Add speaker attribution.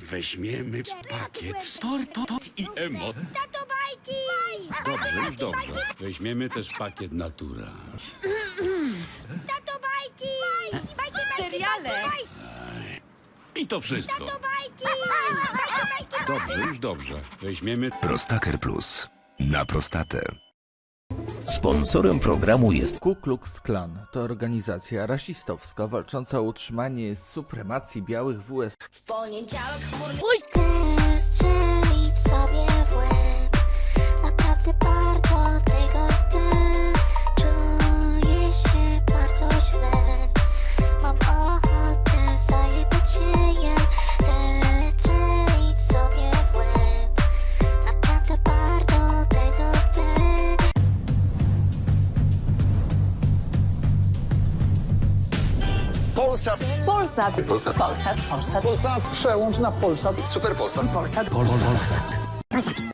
Speaker 1: Weźmiemy pakiet sport, pot i emo.
Speaker 2: Tato bajki!
Speaker 1: Dobrze, już dobrze. Weźmiemy też pakiet natura.
Speaker 2: Tato bajki! Bajki, bajki,
Speaker 3: Seriale.
Speaker 1: I to wszystko.
Speaker 2: Tato bajki! Bajki, bajki,
Speaker 1: Dobrze, już dobrze. Weźmiemy
Speaker 4: Prostaker Plus. Na prostatę.
Speaker 5: Sponsorem programu jest
Speaker 6: Ku Klux Klan. To organizacja rasistowska walcząca o utrzymanie supremacji białych w USA.
Speaker 2: W poniedziałek chmurny...
Speaker 7: Chcę strzelić sobie w łeb. Naprawdę bardzo tego chcę. Czuję się bardzo źle. Mam ochotę zajebać się
Speaker 8: Polsat.
Speaker 3: Polsat.
Speaker 8: Polsat.
Speaker 3: Polsat. Polsat.
Speaker 8: Polsat. Przełącz na Polsat. Super Polsat.
Speaker 3: Polsat.